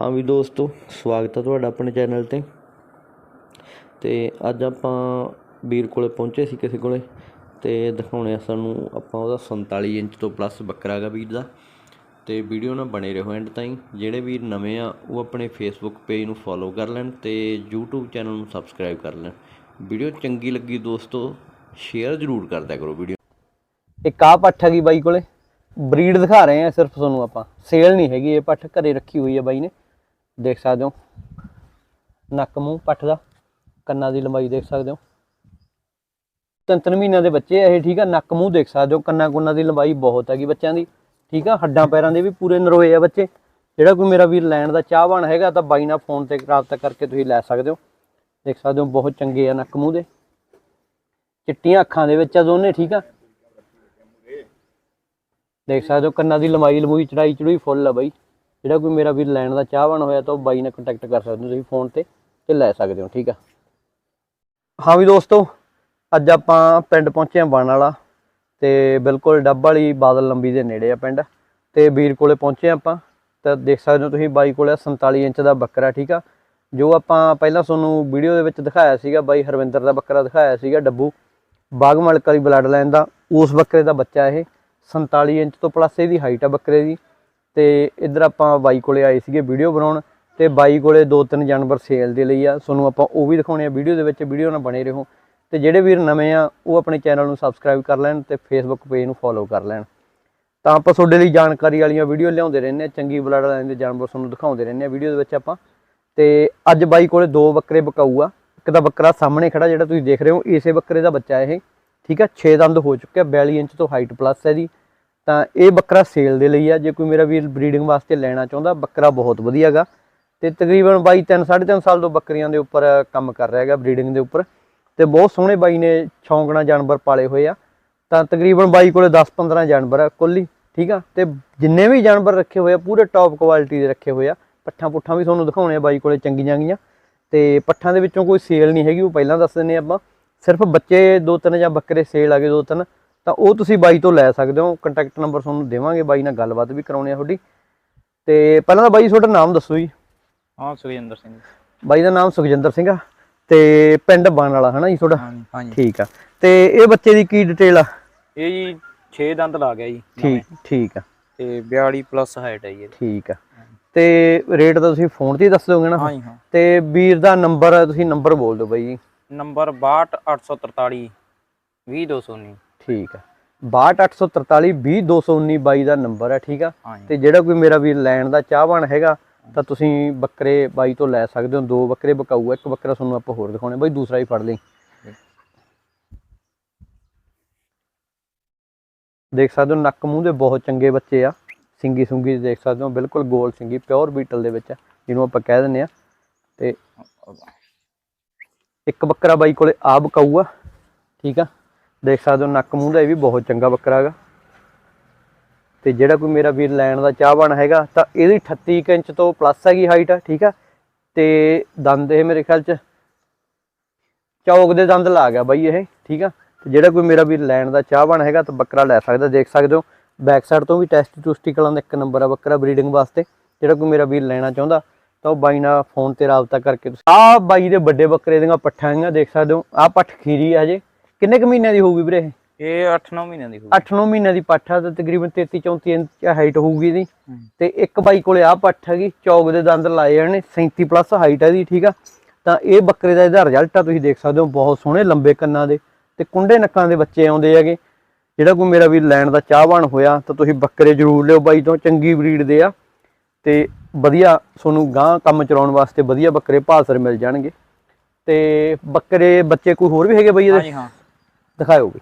ਹਾਂ ਵੀ ਦੋਸਤੋ, ਸਵਾਗਤ ਹੈ ਤੁਹਾਡਾ ਆਪਣੇ ਚੈਨਲ ਤੇ। ਤੇ ਅੱਜ ਆਪਾਂ ਵੀਰ ਕੋਲੇ ਪਹੁੰਚੇ ਸੀ ਕਿਸੇ ਕੋਲੇ, ਤੇ ਦਿਖਾਉਣੇ ਆ ਸਾਨੂੰ ਆਪਾਂ ਉਹਦਾ 47 ਇੰਚ ਤੋਂ ਪਲੱਸ ਬੱਕਰਾ ਹੈਗਾ ਵੀਰ ਦਾ। ਤੇ ਵੀਡੀਓ ਨਾਲ ਬਣੇ ਰਹੋ ਐਂਡ ਤਾਈਂ। ਜਿਹੜੇ ਵੀਰ ਨਵੇਂ ਆ, ਉਹ ਆਪਣੇ ਫੇਸਬੁੱਕ ਪੇਜ ਨੂੰ ਫੋਲੋ ਕਰ ਲੈਣ ਤੇ YouTube ਚੈਨਲ ਨੂੰ ਸਬਸਕ੍ਰਾਈਬ ਕਰ ਲੈਣ। ਵੀਡੀਓ ਚੰਗੀ ਲੱਗੀ ਦੋਸਤੋ ਸ਼ੇਅਰ ਜ਼ਰੂਰ ਕਰਦਿਆ ਕਰੋ ਵੀਡੀਓ। ਇੱਕ ਆ ਪੱਠ ਹੈਗੀ ਬਾਈ ਕੋਲੇ। ਬਰੀਡ ਦਿਖਾ ਰਹੇ ਆ, ਸਿਰਫ ਤੁਹਾਨੂੰ ਆਪਾਂ। ਸੇਲ ਨਹੀਂ ਹੈਗੀ, ਇਹ ਪੱਠ ਘਰੇ ਰੱਖੀ ਹੋਈ ਹੈ ਬਾਈ ਨੇ। ਦੇਖ ਸਕਦੇ ਹੋ। ਨੱਕ, ਮੂੰਹ, ਪੱਠ ਦਾ ਕੰਨਾਂ ਦੀ ਲੰਬਾਈ ਦੇਖ ਸਕਦੇ ਹੋ। ਤਿੰਨ ਤਿੰਨ ਮਹੀਨਿਆਂ ਦੇ ਬੱਚੇ ਇਹ, ਠੀਕ ਆ? ਨੱਕ, ਮੂੰਹ ਦੇਖ ਸਕਦੇ ਹੋ। ਕੰਨਾਂ, ਕੁੰਨਾਂ ਦੀ ਲੰਬਾਈ ਬਹੁਤ ਹੈਗੀ ਬੱਚਿਆਂ ਦੀ, ਠੀਕ ਆ? ਹੱਡਾਂ, ਪੈਰਾਂ ਦੇ ਵੀ ਪੂਰੇ ਨਰੋਏ ਆ ਬੱਚੇ। ਜਿਹੜਾ ਕੋਈ ਮੇਰਾ ਵੀਰ ਲੈਣ ਦਾ ਚਾਹਵਾਨ ਹੈਗਾ, ਤਾਂ ਬਾਈ ਨਾਲ ਫੋਨ ਤੇ ਰਾਬਤਾ ਕਰਕੇ ਤੁਸੀਂ ਲੈ ਸਕਦੇ ਹੋ। ਦੇਖ ਸਕਦੇ ਹੋ, ਬਹੁਤ ਚੰਗੇ ਆ ਨੱਕ, ਮੂੰਹ ਦੇ। ਚਿੱਟੀਆਂ ਅੱਖਾਂ ਦੇ ਵਿੱਚ ਆ ਦੋਨੇ, ਠੀਕ ਆ? ਦੇਖ ਸਕਦੇ ਹੋ, ਕੰਨਾਂ ਦੀ ਲੰਬਾਈ, ਲੰਬੂਈ, ਚੜਾਈ, ਚੜੂਈ ਫੁੱਲ ਆ ਬਾਈ। ਜਿਹੜਾ ਕੋਈ ਮੇਰਾ ਵੀਰ ਲੈਣ ਦਾ ਚਾਹਵਾਨ ਹੋਇਆ ਤਾਂ ਉਹ ਬਾਈ ਨਾਲ ਕੰਟੈਕਟ ਕਰ ਸਕਦੇ ਹੋ ਤੁਸੀਂ ਫੋਨ ਤੇ ਤੇ ਲੈ ਸਕਦੇ ਹੋ, ਠੀਕ ਆ? ਹਾਂ ਵੀ ਦੋਸਤੋ, ਅੱਜ ਆਪਾਂ ਪਿੰਡ ਪਹੁੰਚੇ ਹਾਂ ਬਣ ਵਾਲਾ ਤੇ ਬਿਲਕੁਲ ਡੱਬ ਵਾਲੀ ਬਾਦਲ ਲੰਬੀ ਦੇ ਨੇੜੇ ਆ ਪਿੰਡ ਤੇ ਵੀਰ ਕੋਲੇ ਪਹੁੰਚੇ ਹਾਂ ਆਪਾਂ। ਤਾਂ ਦੇਖ ਸਕਦੇ ਹੋ ਤੁਸੀਂ ਬਾਈ ਕੋਲੇ 47 ਇੰਚ ਦਾ ਬੱਕਰਾ, ਠੀਕ ਆ? ਜੋ ਆਪਾਂ ਪਹਿਲਾਂ ਤੁਹਾਨੂੰ ਵੀਡੀਓ ਦੇ ਵਿੱਚ ਦਿਖਾਇਆ ਸੀਗਾ, ਬਾਈ ਹਰਵਿੰਦਰ ਦਾ ਬੱਕਰਾ ਦਿਖਾਇਆ ਸੀਗਾ ਡੱਬੂ। ਬਾਗ ਮਲਕ ਵਾਲੀ ਬਲੱਡ ਲਾਈਨ ਦਾ, ਉਸ ਬੱਕਰੇ ਦਾ ਬੱਚਾ ਇਹ। 47 ਇੰਚ ਤੋਂ ਪਲੱਸ ਇਹਦੀ ਹਾਈਟ ਆ ਬੱਕਰੇ ਦੀ। ਤੇ ਇੱਧਰ ਆਪਾਂ ਬਾਈ ਕੋਲੇ ਆਏ ਸੀਗੇ ਵੀਡੀਓ ਬਣਾਉਣ ਤੇ ਬਾਈ ਕੋਲੇ ਦੋ ਤਿੰਨ ਜਾਨਵਰ ਸੇਲ ਦੇ ਲਈ ਆ। ਤੁਹਾਨੂੰ ਆਪਾਂ ਉਹ ਵੀ ਦਿਖਾਉਣੇ ਆ ਵੀਡੀਓ ਦੇ ਵਿੱਚ, ਵੀਡੀਓ ਨਾਲ ਬਣੇ ਰਹੋ। ਤੇ ਜਿਹੜੇ ਵੀਰ ਨਵੇਂ ਆ, ਉਹ ਆਪਣੇ ਚੈਨਲ ਨੂੰ ਸਬਸਕ੍ਰਾਈਬ ਕਰ ਲੈਣ ਤੇ ਫੇਸਬੁੱਕ ਪੇਜ ਨੂੰ ਫੋਲੋ ਕਰ ਲੈਣ। ਤਾਂ ਆਪਾਂ ਤੁਹਾਡੇ ਲਈ ਜਾਣਕਾਰੀ ਵਾਲੀਆਂ ਵੀਡੀਓ ਲਿਆਉਂਦੇ ਰਹਿੰਦੇ ਆ, ਚੰਗੀ ਬਲੱਡ ਲਾਈਨ ਦੇ ਜਾਨਵਰ ਤੁਹਾਨੂੰ ਦਿਖਾਉਂਦੇ ਰਹਿੰਦੇ ਆ ਵੀਡੀਓ ਦੇ ਵਿੱਚ ਆਪਾਂ। ਤੇ ਅੱਜ ਬਾਈ ਕੋਲੇ ਦੋ ਬੱਕਰੇ ਬਕਾਊ ਆ। ਇੱਕ ਤਾਂ ਬੱਕਰਾ ਸਾਹਮਣੇ ਖੜਾ ਜਿਹੜਾ ਤੁਸੀਂ ਦੇਖ ਰਹੇ ਹੋ, ਇਸੇ ਬੱਕਰੇ ਦਾ ਬੱਚਾ ਇਹ। ਠੀਕ ਆ 6 ਦੰਦ ਹੋ ਚੁੱਕਿਆ 42 ਇੰਚ ਤੋਂ ਹਾਈਟ ਪਲੱਸ ਹੈ ਜੀ। ਤਾਂ ਇਹ ਬੱਕਰਾ ਸੇਲ ਦੇ ਲਈ ਆ। ਜੇ ਕੋਈ ਮੇਰਾ ਵੀਰ ਬਰੀਡਿੰਗ ਵਾਸਤੇ ਲੈਣਾ ਚਾਹੁੰਦਾ, ਬੱਕਰਾ ਬਹੁਤ ਵਧੀਆ ਹੈਗਾ ਤੇ ਤਕਰੀਬਨ ਬਾਈ 3 3.5 ਸਾਲ ਤੋਂ ਬੱਕਰੀਆਂ ਦੇ ਉੱਪਰ ਕੰਮ ਕਰ ਰਿਹਾ ਹੈਗਾ ਬਰੀਡਿੰਗ ਦੇ ਉੱਪਰ। ਤੇ ਬਹੁਤ ਸੋਹਣੇ ਬਾਈ ਨੇ ਸ਼ੌਂਕਣਾ ਜਾਨਵਰ ਪਾਲੇ ਹੋਏ ਆ। ਤਾਂ ਤਕਰੀਬਨ ਬਾਈ ਕੋਲੇ 10 15 ਜਾਨਵਰ ਆ ਕੁੱਲੀ, ਠੀਕ ਆ? ਤੇ ਜਿੰਨੇ ਵੀ ਜਾਨਵਰ ਰੱਖੇ ਹੋਏ ਆ, ਪੂਰੇ ਟੌਪ ਕੁਆਲਿਟੀ ਦੇ ਰੱਖੇ ਹੋਏ ਆ। ਪੱਠਾਂ ਪੁੱਠਾਂ ਵੀ ਤੁਹਾਨੂੰ ਦਿਖਾਉਣੇ ਆ ਬਾਈ ਕੋਲੇ ਚੰਗੀਆਂ ਗੀਆਂ। ਤੇ ਪੱਠਾਂ ਦੇ ਵਿੱਚੋਂ ਕੋਈ ਸੇਲ ਨਹੀਂ ਹੈਗੀ, ਉਹ ਪਹਿਲਾਂ ਦੱਸ ਦਿੰਨੇ ਆਪਾਂ। ਸਿਰਫ ਬੱਚੇ ਦੋ ਤਿੰਨ ਜਾਂ ਬੱਕਰੇ ਸੇਲ ਆ ਗਏ ਦੋ ਤਿੰਨ। ਤਾਂ ਉਹ ਤੁਸੀਂ ਬਾਈ ਤੋਂ ਲੈ ਸਕਦੇ ਹੋ। ਕੰਟੈਕਟ ਨੰਬਰ ਤੁਹਾਨੂੰ ਦੇਵਾਂਗੇ ਬਾਈ ਨਾਲ ਗੱਲਬਾਤ ਵੀ ਕਰਾਉਣੀ ਆ ਤੁਹਾਡੀ। ਤੇ ਪਹਿਲਾਂ ਤਾਂ ਬਾਈ ਤੁਹਾਡਾ ਨਾਮ ਦੱਸੋ ਜੀ। ਹਾਂ ਸੁਖਜਿੰਦਰ ਸਿੰਘ। ਬਾਈ ਦਾ ਨਾਮ ਸੁਖਜਿੰਦਰ ਸਿੰਘ ਆ। ਤੇ ਪਿੰਡ ਬਣ ਵਾਲਾ ਹਨਾ ਜੀ ਤੁਹਾਡਾ? ਹਾਂਜੀ ਠੀਕ ਆ। ਤੇ ਇਹ ਬੱਚੇ ਦੀ ਕੀ ਡਿਟੇਲ ਆ? ਇਹ ਜੀ 6 ਦੰਦ ਲਾ ਗਿਆ ਜੀ ਠੀਕ ਠੀਕ ਆ। ਤੇ 42 ਪਲੱਸ ਹਾਈਟ ਹੈ ਜੀ ਠੀਕ ਆ। ਤੇ ਰੇਟ ਤਾਂ ਤੁਸੀਂ ਫੋਨ ਤੇ ਹੀ ਦੱਸ ਦੋਗੇ ਨਾ? ਫਿਰ? ਹਾਂਜੀ ਹਾਂ। ਤੇ ਵੀਰ ਦਾ ਨੰਬਰ ਤੁਸੀਂ ਨੰਬਰ ਬੋਲ ਦਿਓ ਬਾਈ ਜੀ। ਨੰਬਰ 62843 20219 ਠੀਕ ਆ। 62843 20219 ਬਾਈ ਦਾ ਨੰਬਰ ਹੈ ਠੀਕ ਆ। ਤੇ ਜਿਹੜਾ ਕੋਈ ਮੇਰਾ ਵੀਰ ਲੈਣ ਦਾ ਚਾਹਵਾਨ ਹੈਗਾ ਤਾਂ ਤੁਸੀਂ ਬੱਕਰੇ ਬਾਈ ਤੋਂ ਲੈ ਸਕਦੇ ਹੋ। ਦੋ ਬੱਕਰੇ ਬਕਾਊ ਇੱਕ ਬੱਕਰਾ ਤੁਹਾਨੂੰ ਆਪਾਂ ਹੋਰ ਦਿਖਾਉਣੇ। ਬਾਈ ਦੂਸਰਾ ਹੀ ਫੜ ਲਈ। ਦੇਖ ਸਕਦੇ ਹੋ ਨੱਕ ਮੂੰਹ ਦੇ ਬਹੁਤ ਚੰਗੇ ਬੱਚੇ ਆ। ਸਿੰਗੀ ਸੁੰਗੀ ਦੇਖ ਸਕਦੇ ਹੋ ਬਿਲਕੁਲ ਗੋਲ ਸਿੰਗੀ ਪਿਓਰ ਬੀਟਲ ਦੇ ਵਿੱਚ ਜਿਹਨੂੰ ਆਪਾਂ ਕਹਿ ਦਿੰਦੇ ਆ। ਤੇ ਇੱਕ ਬੱਕਰਾ ਬਾਈ ਕੋਲੇ ਆ ਬਕਾਊ ਆ ਠੀਕ ਆ। ਦੇਖ ਸਕਦੇ ਹੋ, ਨੱਕ ਮੂੰਹ ਦਾ ਇਹ ਵੀ ਬਹੁਤ ਚੰਗਾ ਬੱਕਰਾ ਹੈਗਾ। ਤੇ ਜਿਹੜਾ ਕੋਈ ਮੇਰਾ ਵੀਰ ਲੈਣ ਦਾ ਚਾਹਵਾਨ ਹੈਗਾ, ਤਾਂ ਇਹਦੀ 38 ਕੁ ਇੰਚ ਤੋਂ ਪਲੱਸ ਹੈਗੀ ਹਾਈਟ ਆ ਠੀਕ ਆ। ਤੇ ਦੰਦ ਇਹ ਮੇਰੇ ਖਿਆਲ ਚ ਚੌਕ ਦੇ ਦੰਦ ਲਾ ਗਿਆ ਬਾਈ ਇਹ, ਠੀਕ ਆ। ਤੇ ਜਿਹੜਾ ਕੋਈ ਮੇਰਾ ਵੀਰ ਲੈਣ ਦਾ ਚਾਹਵਾਨ ਹੈਗਾ, ਤਾਂ ਬੱਕਰਾ ਲੈ ਸਕਦਾ, ਦੇਖ ਸਕਦੇ ਹੋ। ਬੈਕ ਸਾਈਡ ਤੋਂ ਵੀ ਟੈਸਟ ਟੂਸਟੀਕਲਾਂ ਦਾ ਇੱਕ ਨੰਬਰ ਆ ਬੱਕਰਾ ਬਰੀਡਿੰਗ ਵਾਸਤੇ। ਜਿਹੜਾ ਕੋਈ ਮੇਰਾ ਵੀਰ ਲੈਣਾ ਚਾਹੁੰਦਾ, ਤਾਂ ਉਹ ਬਾਈ ਨਾਲ ਫੋਨ ਤੇ ਰਾਬਤਾ ਕਰਕੇ ਆ ਬਾਈ ਦੇ ਵੱਡੇ ਬੱਕਰੇ ਦੀਆਂ ਪੱਠਾਂ ਹੈਗੀਆਂ, ਦੇਖ ਸਕਦੇ ਹੋ। ਆ ਪੱਠ ਖੀਰੀ ਆ ਹਜੇ। ਕਿੰਨੇ ਕੁ ਮਹੀਨਿਆਂ ਦੀ ਹੋਊਗੀ ਵੀਰੇ ਇਹ? ਇਹ 8-9 ਮਹੀਨਿਆਂ ਦੀ ਹੋਊ 8-9 ਮਹੀਨਿਆਂ ਦੀ ਪੱਠ ਆ ਤੇ ਤਕਰੀਬਨ 33-34 ਇੰਚ ਹਾਈਟ ਹੋਊਗੀ ਇਹਦੀ। ਤੇ ਇੱਕ ਬਾਈ ਕੋਲੇ ਆ ਪੱਠ ਹੈਗੀ ਚੌਕ ਦੇ ਦੰਦ ਲਾਏ ਇਹਨੇ 37 ਪਲੱਸ ਹਾਈਟ ਹੈ ਇਹਦੀ ਠੀਕ ਆ? ਤਾਂ ਇਹ ਬੱਕਰੇ ਦਾ ਇਹਦਾ ਰਿਜ਼ਲਟ ਆ ਤੁਸੀਂ ਦੇਖ ਸਕਦੇ ਹੋ ਬਹੁਤ ਸੋਹਣੇ ਲੰਬੇ ਕੰਨਾਂ ਦੇ। ਤੇ ਕੁੰਡੇ ਨੱਕਾਂ ਦੇ ਬੱਚੇ ਆਉਂਦੇ ਹੈਗੇ। ਜਿਹੜਾ ਕੋਈ ਮੇਰਾ ਵੀ ਲੈਣ ਦਾ ਚਾਹਵਾਨ ਹੋਇਆ ਤਾਂ ਤੁਸੀਂ ਬੱਕਰੇ ਜ਼ਰੂਰ ਲਿਓ ਬਾਈ ਤੋਂ ਚੰਗੀ ਬਰੀਡ ਦੇ ਆ। ਤੇ ਵਧੀਆ ਤੁਹਾਨੂੰ ਗਾਂ ਕੰਮ ਚਲਾਉਣ ਵਾਸਤੇ ਵਧੀਆ ਬੱਕਰੇ ਭਾਸਰ ਮਿਲ ਜਾਣਗੇ। ਤੇ ਬੱਕਰੇ ਬੱਚੇ ਕੋਈ ਹੋਰ ਵੀ ਹੈਗੇ ਬਾਈ ਇਹਦੇ? ਹਾਂਜੀ ਹਾਂ। ਦਿਖਾਇਓ ਵੀ।